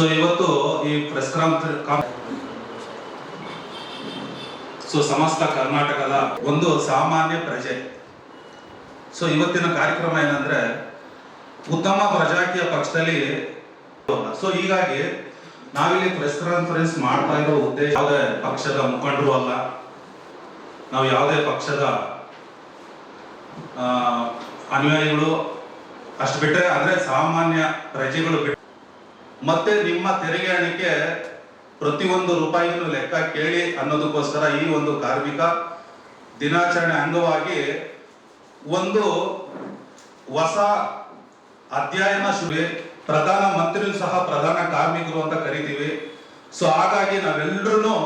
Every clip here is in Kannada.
ಸೊ ಇವತ್ತು ಈ ಪ್ರೆಸ್ ಸೊ ಸಮಸ್ತ ಕರ್ನಾಟಕದ ಒಂದು ಸಾಮಾನ್ಯ ಪ್ರಜೆ. ಸೊ ಇವತ್ತಿನ ಕಾರ್ಯಕ್ರಮ ಏನಂದ್ರೆ ಉತ್ತಮ ಪ್ರಜಾಕೀಯ ಪಕ್ಷದಲ್ಲಿ ಸೊ ಹೀಗಾಗಿ ನಾವಿಲ್ಲಿ ಪ್ರೆಸ್ ಕಾನ್ಫರೆನ್ಸ್ ಮಾಡ್ತಾ ಇರೋ ಉದ್ದೇಶ ಯಾವುದೇ ಪಕ್ಷದ ಮುಖಂಡರು ಅಲ್ಲ. ನಾವು ಯಾವುದೇ ಪಕ್ಷದ ಅನುಯಾಯಿಗಳು ಅಷ್ಟು ಬಿಟ್ಟರೆ ಅಂದ್ರೆ ಸಾಮಾನ್ಯ ಪ್ರಜೆಗಳು ಬಿಟ್ಟು ಮತ್ತೆ ನಿಮ್ಮ ತೆರಿಗೆ ಹಣಕ್ಕೆ ಪ್ರತಿಯೊಂದು ರೂಪಾಯಿಯನ್ನು ಲೆಕ್ಕ ಕೇಳಿ ಅನ್ನೋದಕ್ಕೋಸ್ಕರ ಈ ಒಂದು ಕಾರ್ಮಿಕ ದಿನಾಚರಣೆ ಅಂಗವಾಗಿ ಒಂದು ಹೊಸ ಅಧ್ಯಯನ ಶುರು ಪ್ರಧಾನ ಮಂತ್ರಿಯೂ ಸಹ ಪ್ರಧಾನ ಕಾರ್ಮಿಕರು ಅಂತ ಕರಿತೀವಿ. ಸೊ ಹಾಗಾಗಿ ನಾವೆಲ್ಲರೂ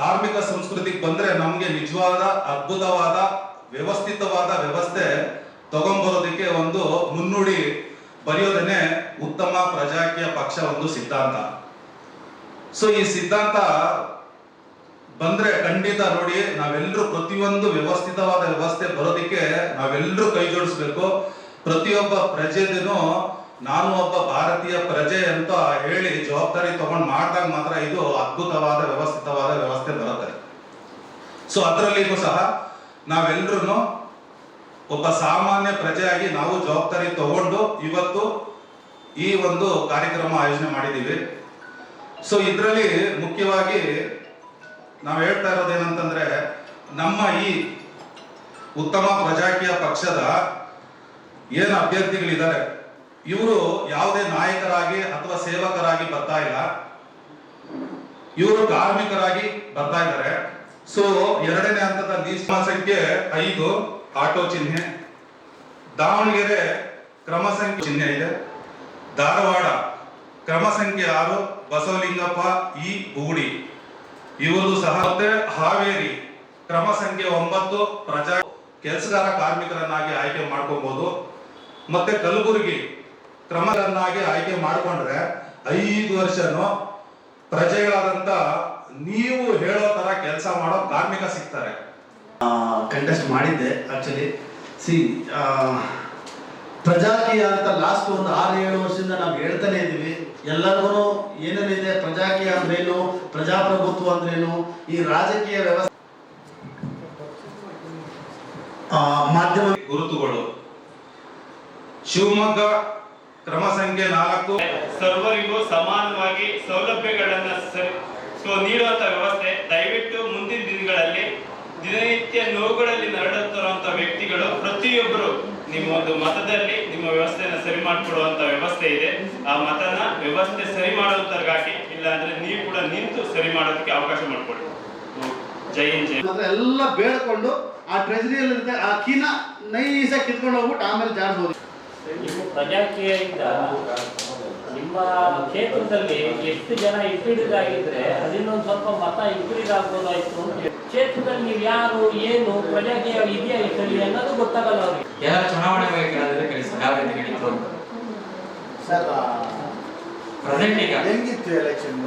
ಕಾರ್ಮಿಕ ಸಂಸ್ಕೃತಿಗೆ ಬಂದ್ರೆ ನಮಗೆ ನಿಜವಾದ, ಅದ್ಭುತವಾದ, ವ್ಯವಸ್ಥಿತವಾದ ವ್ಯವಸ್ಥೆ ತಗೊಂಬರೋದಕ್ಕೆ ಒಂದು ಮುನ್ನುಡಿ ಬರೆಯೋದೇನೆ ಉತ್ತಮ ಪ್ರಜಾಕೀಯ ಪಕ್ಷ ಒಂದು ಸಿದ್ಧಾಂತ. ಸೊ ಈ ಸಿದ್ಧಾಂತ ಬಂದ್ರೆ ಖಂಡಿತ ನೋಡಿ ನಾವೆಲ್ಲರೂ ಪ್ರತಿಯೊಂದು ವ್ಯವಸ್ಥಿತವಾದ ವ್ಯವಸ್ಥೆ ಬರೋದಿಕ್ಕೆ ನಾವೆಲ್ಲರೂ ಕೈ ಜೋಡಿಸ್ಬೇಕು. ಪ್ರತಿಯೊಬ್ಬ ಪ್ರಜೆದೇನು ನಾನು ಒಬ್ಬ ಭಾರತೀಯ ಪ್ರಜೆ ಅಂತ ಹೇಳಿ ಜವಾಬ್ದಾರಿ ತಗೊಂಡ್ ಮಾಡಿದಾಗ ಮಾತ್ರ ಇದು ಅದ್ಭುತವಾದ ವ್ಯವಸ್ಥಿತವಾದ ವ್ಯವಸ್ಥೆ ಬರುತ್ತೆ. ಸೊ ಅದರಲ್ಲಿಗೂ ಸಹ ನಾವೆಲ್ಲರೂ ಒಬ್ಬ ಸಾಮಾನ್ಯ ಪ್ರಜೆಯಾಗಿ ನಾವು ಜವಾಬ್ದಾರಿ ತಗೊಂಡು ಇವತ್ತು ಈ ಒಂದು ಕಾರ್ಯಕ್ರಮ ಆಯೋಜನೆ ಮಾಡಿದ್ದೀವಿ. ಸೊ ಇದರಲ್ಲಿ ಮುಖ್ಯವಾಗಿ ನಾವು ಹೇಳ್ತಾ ಇರೋದೇನಂತಂದ್ರೆ ನಮ್ಮ ಈ ಉತ್ತಮ ಪ್ರಜಾಕೀಯ ಪಕ್ಷದ ಏನು ಅಭ್ಯರ್ಥಿಗಳಿದ್ದಾರೆ, ಇವರು ಯಾವುದೇ ನಾಯಕರಾಗಿ ಅಥವಾ ಸೇವಕರಾಗಿ ಬರ್ತಾ ಇಲ್ಲ. ಇವರು ಕಾರ್ಮಿಕರಾಗಿ ಬರ್ತಾ ಇದ್ದಾರೆ. ಸೊ ಎರಡನೇ ಹಂತದ ಸಂಖ್ಯೆ ಐದು ಆಟೋ ಚಿಹ್ನೆ, ದಾವಣಗೆರೆ ಕ್ರಮ ಸಂಖ್ಯೆ ಚಿಹ್ನೆ ಇದೆ. ಧಾರವಾಡ ಕ್ರಮ ಸಂಖ್ಯೆ ಆರು, ಬಸವಲಿಂಗಪ್ಪ ಇ ಬೂಡಿ ಇವರು ಸಹ ಮತ್ತೆ ಹಾವೇರಿ ಕ್ರಮ ಸಂಖ್ಯೆ ಒಂಬತ್ತು, ಪ್ರಜಾ ಕೆಲಸಗಾರ ಕಾರ್ಮಿಕರನ್ನಾಗಿ ಆಯ್ಕೆ ಮಾಡ್ಕೋಬಹುದು ಮತ್ತೆ ಕಲಬುರಗಿ ಕ್ರಮರನ್ನಾಗಿ ಆಯ್ಕೆ ಮಾಡಿಕೊಂಡ್ರೆ ಐದು ವರ್ಷನೂ ಪ್ರಜೆಗಳಾದಂತ ನೀವು ಹೇಳೋ ತರ ಕೆಲಸ ಮಾಡೋ ಕಾರ್ಮಿಕ ಸಿಗ್ತಾರೆ. ಕಂಟೆಸ್ಟ್ ಮಾಡಿದ್ದೆ ಆಕ್ಚುಲಿ ಸಿ ಪ್ರಜಾಕೀಯ ಅಂತ ಲಾಸ್ಟ್ ಒಂದು ಆರು ಏಳು ವರ್ಷದಿಂದ ನಾವು ಹೇಳ್ತಾನೆ ಇದ್ದೀವಿ. ಎಲ್ಲರಿಗೂ ಏನೇನಿದೆ ಪ್ರಜಾಕೀಯ ಅಂದ್ರೇನು? ಪ್ರಜಾಪ್ರಭುತ್ವ ಅಂದ್ರೇನು? ಈ ರಾಜಕೀಯ ವ್ಯವಸ್ಥೆ ಆ, ಮಾಧ್ಯಮ ಗುರುತುಗಳು. ಶಿವಮೊಗ್ಗ ಕ್ರಮ ಸಂಖ್ಯೆ ನಾಲ್ಕು. ಸರ್ವರಿಗೂ ಸಮಾನವಾಗಿ ಸೌಲಭ್ಯಗಳನ್ನ ನೀಡುವಂತ ವ್ಯವಸ್ಥೆ ದಯವಿಟ್ಟು ಮುಂದಿನ ದಿನಗಳಲ್ಲಿ ದಿನನಿತ್ಯ ನೋವುಗಳಲ್ಲಿ ನರಳುತ್ತಿರುವಂತ ವ್ಯಕ್ತಿಗಳು ಪ್ರತಿಯೊಬ್ಬರು ನಿಮ್ಮ ಒಂದು ಮತದಲ್ಲಿ ನಿಮ್ಮ ವ್ಯವಸ್ಥೆಯನ್ನು ಸರಿ ಮಾಡಿಕೊಡುವಂತ ವ್ಯವಸ್ಥೆ ಇದೆ. ಆ ಮತನ ವ್ಯವಸ್ಥೆ ಸರಿ ಮಾಡುವಂತರ್ಗಾಗಿ ಇಲ್ಲ ಅಂದ್ರೆ ನೀವು ಕೂಡ ನಿಂತು ಸರಿ ಮಾಡೋದಕ್ಕೆ ಅವಕಾಶ ಮಾಡಿಕೊಡಿ. ಜೈ ಹಿಂದ್ ಜೈ ಅಂದ್ರೆ ಎಲ್ಲ ಬೇಡ್ಕೊಂಡು ಆ ಟ್ರೆಜರಿಯಲ್ಲಿ ಆ ಕೀನ ನೈಸಾಗಿ ಕಿತ್ಕೊಂಡು ಹೋಗ್ಬಿಟ್ಟು ಆಮೇಲೆ ಜಾಡ್ಬೋದು ನಿಮ್ಮ ಪ್ರಜಾಕೀಯದಿಂದ ನಿಮ್ಮ ಕ್ಷೇತ್ರದಲ್ಲಿ ಎಷ್ಟು ಜನ ಇನ್ಕ್ರೀಸ್ ಆಗಿದ್ರೆ ಅದನ್ನೊಂದು ಸ್ವಲ್ಪ ಮತ ಇನ್ಕ್ರೀಸ್ ಆಗ್ಬೋದಾಯ್ತು ಅಂತ. ಕ್ಷೇತ್ರದಲ್ಲಿ ನೀವು ಯಾರು ಏನು ಪ್ರಜಾಕೀಯ ಇದೆಯಾ ಇದ್ದಲ್ಲಿ ಅನ್ನೋದು ಗೊತ್ತಾಗಲ್ಲ ಅವ್ರಿಗೆ. ಎಲ್ಲ ಚುನಾವಣೆ ಯಾವ ರೀತಿ ನಡೀತು ಅಂತ. ಸರ್ ಪ್ರೆಸೆಂಟ್ ಈಗ. ಹೆಂಗಿತ್ತು ಎಲೆಕ್ಷನ್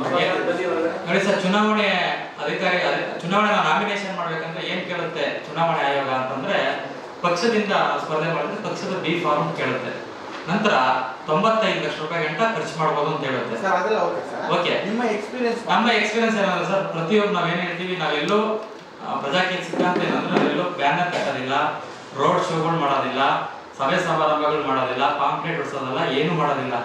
ನೋಡಿ ಸರ್ ಚುನಾವಣೆ ಅಧಿಕಾರಿ ಅಧಿ- ಚುನಾವಣೆ ನಾಮಿನೇಷನ್ ಮಾಡ್ಬೇಕಂದ್ರೆ ಏನ್ ಕೇಳುತ್ತೆ ಚುನಾವಣೆ ಆಯೋಗ ಅಂತಂದ್ರೆ ಪಕ್ಷದಿಂದ ಸ್ಪರ್ಧೆ ಮಾಡಿದ್ರೆ ಪಕ್ಷದ ಬಿ ಫಾರ್ಮ್ ಕೇಳುತ್ತೆ. ನಂತರ ತೊಂಬತ್ತೈದು ಲಕ್ಷ ರೂಪಾಯಿ ಗಂಟ ಖರ್ಚು ಮಾಡಬಹುದು ಅಂತ ಹೇಳುತ್ತೆ. ಸರ್ ಅದೆಲ್ಲ ಓಕೆ ಸರ್. ನಿಮ್ಮ ಎಕ್ಸ್ಪೀರಿಯನ್ಸ್ ನಮ್ಮ ಎಕ್ಸ್ಪೀರಿಯನ್ಸ್ ಏನಂದ್ರೆ ಸರ್ ಪ್ರತಿಯೊಬ್ಬರು ನಾವೇನ್ ಹೇಳ್ತೀವಿ ನಾವೆಲ್ಲೂ ಪ್ರಜಾಕೀಯ ಸಿದ್ಧಾಂತ ಏನಂದ್ರೆ ನಾವೆಲ್ಲೋ ಬ್ಯಾನರ್ ಕಟ್ಟೋದಿಲ್ಲ ರೋಡ್ ಶೋಗಳು ಮಾಡೋದಿಲ್ಲ ಸಭೆ ಸಮಾರಂಭಗಳು ಮಾಡೋದಿಲ್ಲ ಪಾಂಪ್ಲೇಟ್ ಉಡ್ಸೋದಲ್ಲ ಏನು ಮಾಡೋದಿಲ್ಲ.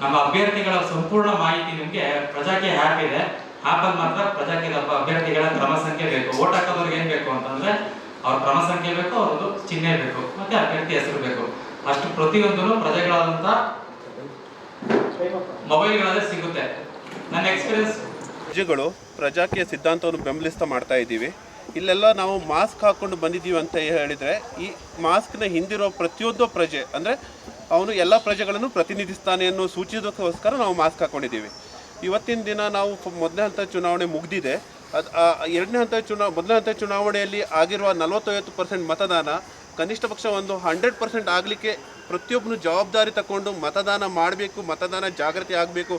ನಮ್ಮ ಅಭ್ಯರ್ಥಿಗಳ ಸಂಪೂರ್ಣ ಮಾಹಿತಿ ನಿಮಗೆ ಪ್ರಜಾಕೀಯ ಆ್ಯಪ್ ಇದೆ. ಆ್ಯಪಲ್ಲಿ ಮಾತ್ರ ಪ್ರಜಾಕೀಯ ಅಭ- ಅಭ್ಯರ್ಥಿಗಳ ಕ್ರಮ ಸಂಖ್ಯೆ ಬೇಕು. ಓಟ್ ಹಾಕೋದವ್ರಿಗೆ ಏನ್ ಬೇಕು ಅಂತಂದ್ರೆ ಅವ್ರ ಕ್ರಮ ಸಂಖ್ಯೆ ಬೇಕು ಅವ್ರದ್ದು ಚಿಹ್ನೆ ಬೇಕು ಮತ್ತೆ ಅಭ್ಯರ್ಥಿ ಹೆಸರು ಬೇಕು. ಅಷ್ಟು ಪ್ರಜೆಗಳಾದಂತ ಮೊಬೈಲ್ಗಳಲ್ಲೇ ಸಿಗುತ್ತೆ. ನನ್ನ ಎಕ್ಸ್ಪೀರಿಯನ್ಸ್ ಪ್ರಜೆಗಳು ಪ್ರಜಾಕೀಯ ಸಿದ್ಧಾಂತವನ್ನು ಬೆಂಬಲಿಸ್ತಾ ಮಾಡ್ತಾ ಇದ್ದೀವಿ. ಇಲ್ಲೆಲ್ಲ ನಾವು ಮಾಸ್ಕ್ ಹಾಕ್ಕೊಂಡು ಬಂದಿದ್ದೀವಿ ಅಂತ ಹೇಳಿದರೆ, ಈ ಮಾಸ್ಕ್ನ ಹಿಂದಿರೋ ಪ್ರತಿಯೊಂದು ಪ್ರಜೆ, ಅಂದರೆ ಅವನು ಎಲ್ಲ ಪ್ರಜೆಗಳನ್ನು ಪ್ರತಿನಿಧಿಸ್ತಾನೆ ಅನ್ನೋ ಸೂಚಿಸೋದಕ್ಕೋಸ್ಕರ ನಾವು ಮಾಸ್ಕ್ ಹಾಕ್ಕೊಂಡಿದ್ದೀವಿ ಇವತ್ತಿನ ದಿನ ನಾವು ಮೊದಲನೇ ಹಂತ ಚುನಾವಣೆ ಮುಗಿದಿದೆ. ಅದು ಎರಡನೇ ಹಂತ ಚುನಾವ ಮೊದಲನೇ ಹಂತ ಚುನಾವಣೆಯಲ್ಲಿ ಆಗಿರುವ ನಲವತ್ತೈವತ್ತು ಪರ್ಸೆಂಟ್ ಮತದಾನ ಕನಿಷ್ಠ ಪಕ್ಷ ಒಂದು ಹಂಡ್ರೆಡ್ ಪರ್ಸೆಂಟ್ ಆಗಲಿಕ್ಕೆ ಪ್ರತಿಯೊಬ್ಬನು ಜವಾಬ್ದಾರಿ ತಗೊಂಡು ಮತದಾನ ಮಾಡಬೇಕು, ಮತದಾನ ಜಾಗೃತಿ ಆಗಬೇಕು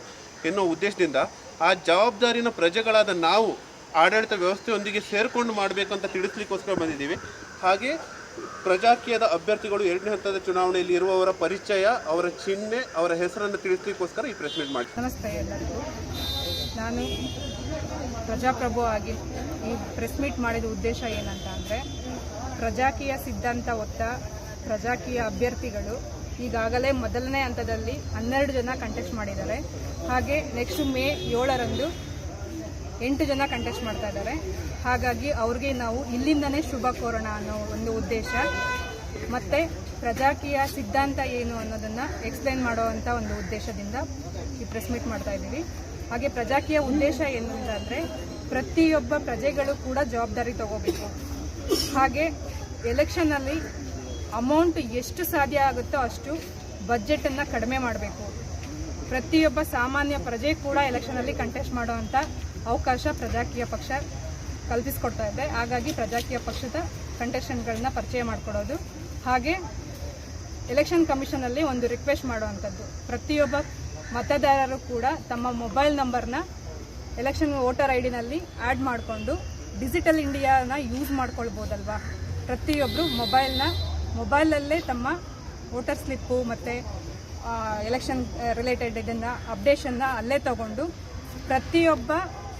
ಎನ್ನುವ ಉದ್ದೇಶದಿಂದ ಆ ಜವಾಬ್ದಾರಿನ ಪ್ರಜೆಗಳಾದ ನಾವು ಆಡಳಿತ ವ್ಯವಸ್ಥೆಯೊಂದಿಗೆ ಸೇರಿಕೊಂಡು ಮಾಡಬೇಕು ಅಂತ ತಿಳಿಸ್ಲಿಕ್ಕೋಸ್ಕರ ಬಂದಿದ್ದೀವಿ. ಹಾಗೆ ಪ್ರಜಾಕೀಯದ ಅಭ್ಯರ್ಥಿಗಳು ಎರಡನೇ ಹಂತದ ಚುನಾವಣೆಯಲ್ಲಿ ಇರುವವರ ಪರಿಚಯ, ಅವರ ಚಿಹ್ನೆ, ಅವರ ಹೆಸರನ್ನು ತಿಳಿಸ್ಲಿಕ್ಕೋಸ್ಕರ ಈ ಪ್ರೆಸ್ ಮೀಟ್ ಮಾಡಿ ನಮಸ್ತೆ ಎಲ್ಲರಿಗೂ. ನಾನು ಪ್ರಜಾಪ್ರಭು ಆಗಿ ಈ ಪ್ರೆಸ್ ಮೀಟ್ ಮಾಡಿದ ಉದ್ದೇಶ ಏನಂತ ಅಂದರೆ ಪ್ರಜಾಕೀಯ ಸಿದ್ಧಾಂತ ಒತ್ತ ಪ್ರಜಾಕೀಯ ಅಭ್ಯರ್ಥಿಗಳು ಈಗಾಗಲೇ ಮೊದಲನೇ ಹಂತದಲ್ಲಿ ಹನ್ನೆರಡು ಜನ ಕಂಟೆಸ್ಟ್ ಮಾಡಿದ್ದಾರೆ. ಹಾಗೆ ನೆಕ್ಸ್ಟ್ ಮೇ ಏಳರಂದು ಎಂಟು ಜನ ಕಂಟೆಸ್ಟ್ ಮಾಡ್ತಾ ಇದ್ದಾರೆ. ಹಾಗಾಗಿ ಅವ್ರಿಗೆ ನಾವು ಇಲ್ಲಿಂದನೇ ಶುಭ ಕೋರೋಣ ಅನ್ನೋ ಒಂದು ಉದ್ದೇಶ. ಮತ್ತು ಪ್ರಜಾಕೀಯ ಸಿದ್ಧಾಂತ ಏನು ಅನ್ನೋದನ್ನು ಎಕ್ಸ್ಪ್ಲೈನ್ ಮಾಡುವಂಥ ಒಂದು ಉದ್ದೇಶದಿಂದ ಈ ಪ್ರೆಸ್ ಮೀಟ್ ಮಾಡ್ತಾ ಇದ್ದೀವಿ. ಹಾಗೆ ಪ್ರಜಾಕೀಯ ಉದ್ದೇಶ ಏನು ಅಂತಂದರೆ ಪ್ರತಿಯೊಬ್ಬ ಪ್ರಜೆಗಳು ಕೂಡ ಜವಾಬ್ದಾರಿ ತಗೋಬೇಕು. ಹಾಗೆ ಎಲೆಕ್ಷನಲ್ಲಿ ಅಮೌಂಟ್ ಎಷ್ಟು ಸಾಧ್ಯ ಆಗುತ್ತೋ ಅಷ್ಟು ಬಜೆಟನ್ನು ಕಡಿಮೆ ಮಾಡಬೇಕು. ಪ್ರತಿಯೊಬ್ಬ ಸಾಮಾನ್ಯ ಪ್ರಜೆ ಕೂಡ ಎಲೆಕ್ಷನಲ್ಲಿ ಕಂಟೆಸ್ಟ್ ಮಾಡುವಂಥ ಅವಕಾಶ ಪ್ರಜಾಕೀಯ ಪಕ್ಷ ಕಲ್ಪಿಸ್ಕೊಡ್ತಾ ಇದೆ. ಹಾಗಾಗಿ ಪ್ರಜಾಕೀಯ ಪಕ್ಷದ ಕಂಟೆಸ್ಟೆಂಟ್ಗಳನ್ನ ಪರಿಚಯ ಮಾಡಿಕೊಡೋದು. ಹಾಗೆ ಎಲೆಕ್ಷನ್ ಕಮಿಷನಲ್ಲಿ ಒಂದು ರಿಕ್ವೆಸ್ಟ್ ಮಾಡುವಂಥದ್ದು ಪ್ರತಿಯೊಬ್ಬ ಮತದಾರರು ಕೂಡ ತಮ್ಮ ಮೊಬೈಲ್ ನಂಬರ್ನ ಎಲೆಕ್ಷನ್ ವೋಟರ್ ಐ ಡಿನಲ್ಲಿ ಆ್ಯಡ್ ಮಾಡಿಕೊಂಡು ಡಿಜಿಟಲ್ ಇಂಡಿಯಾನ ಯೂಸ್ ಮಾಡ್ಕೊಳ್ಬೋದಲ್ವಾ? ಪ್ರತಿಯೊಬ್ಬರು ಮೊಬೈಲ್ನ, ಮೊಬೈಲಲ್ಲೇ ತಮ್ಮ ವೋಟರ್ ಸ್ಲಿಪ್ಪು ಮತ್ತು ಎಲೆಕ್ಷನ್ ರಿಲೇಟೆಡ್ ಇದನ್ನು, ಅಪ್ಡೇಷನ್ನ ಅಲ್ಲೇ ತಗೊಂಡು ಪ್ರತಿಯೊಬ್ಬ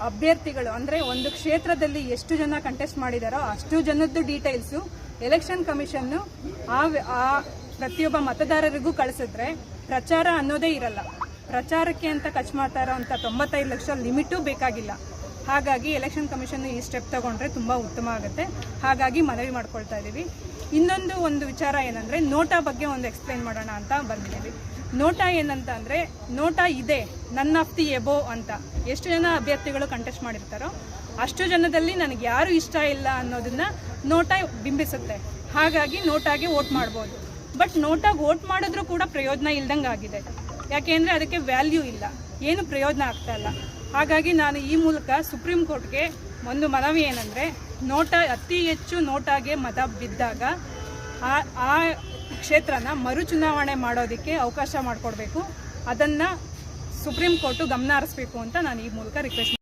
ಅಭ್ಯರ್ಥಿಗಳು, ಅಂದರೆ ಒಂದು ಕ್ಷೇತ್ರದಲ್ಲಿ ಎಷ್ಟು ಜನ ಕಂಟೆಸ್ಟ್ ಮಾಡಿದಾರೋ ಅಷ್ಟು ಜನದ್ದು ಡೀಟೇಲ್ಸು ಎಲೆಕ್ಷನ್ ಕಮಿಷನ್ನು ಆ ಆ ಪ್ರತಿಯೊಬ್ಬ ಮತದಾರರಿಗೂ ಕಳಿಸಿದ್ರೆ ಪ್ರಚಾರ ಅನ್ನೋದೇ ಇರಲ್ಲ. ಪ್ರಚಾರಕ್ಕೆ ಅಂತ ಖರ್ಚು ಮಾಡ್ತಾ ಇರೋಂಥ ತೊಂಬತ್ತೈದು ಲಕ್ಷ ಲಿಮಿಟು ಬೇಕಾಗಿಲ್ಲ. ಹಾಗಾಗಿ ಎಲೆಕ್ಷನ್ ಕಮಿಷನ್ ಈ ಸ್ಟೆಪ್ ತಗೊಂಡ್ರೆ ತುಂಬ ಉತ್ತಮ ಆಗುತ್ತೆ. ಹಾಗಾಗಿ ಮನವಿ ಮಾಡ್ಕೊಳ್ತಾ ಇದ್ದೀವಿ ಇನ್ನೊಂದು ಒಂದು ವಿಚಾರ ಏನಂದರೆ ನೋಟಾ ಬಗ್ಗೆ ಒಂದು ಎಕ್ಸ್ಪ್ಲೈನ್ ಮಾಡೋಣ ಅಂತ ಬಂದಿದ್ದೀವಿ. ನೋಟಾ ಏನಂತ ಅಂದರೆ ನೋಟಾ ಇದೆ ನನ್ನ ಆಫ್ ದಿ ಎಬೋ ಅಂತ. ಎಷ್ಟು ಜನ ಅಭ್ಯರ್ಥಿಗಳು ಕಂಟೆಸ್ಟ್ ಮಾಡಿರ್ತಾರೋ ಅಷ್ಟು ಜನದಲ್ಲಿ ನನಗೆ ಯಾರು ಇಷ್ಟ ಇಲ್ಲ ಅನ್ನೋದನ್ನ ನೋಟಾ ಬಿಂಬಿಸುತ್ತೆ. ಹಾಗಾಗಿ ನೋಟಾಗೆ ವೋಟ್ ಮಾಡ್ಬೋದು. ಬಟ್ ನೋಟಾಗಿ ವೋಟ್ ಮಾಡಿದ್ರೂ ಕೂಡ ಪ್ರಯೋಜನ ಇಲ್ದಂಗೆ ಆಗಿದೆ ಯಾಕೆಂದ್ರೆ ಅದಕ್ಕೆ ವ್ಯಾಲ್ಯೂ ಇಲ್ಲ. ಏನು ಪ್ರಯೋಜನ ಆಗ್ತಾ ಇಲ್ಲ. ಹಾಗಾಗಿ ನಾನು ಈ ಮೂಲಕ ಸುಪ್ರೀಂ ಕೋರ್ಟ್ಗೆ ಒಂದು ಮನವಿ ಏನಂದರೆ, ನೋಟ ಅತಿ ಹೆಚ್ಚು ನೋಟಾಗೆ ಮತ ಬಿದ್ದಾಗ ಆ ಕ್ಷೇತ್ರನ ಮರು ಚುನಾವಣೆ ಮಾಡೋದಕ್ಕೆ ಅವಕಾಶ ಮಾಡಿಕೊಡ್ಬೇಕು. ಅದನ್ನು ಸುಪ್ರೀಂ ಕೋರ್ಟು ಗಮನ ಹರಿಸ್ಬೇಕು ಅಂತ ನಾನು ಈ ಮೂಲಕ ರಿಕ್ವೆಸ್ಟ್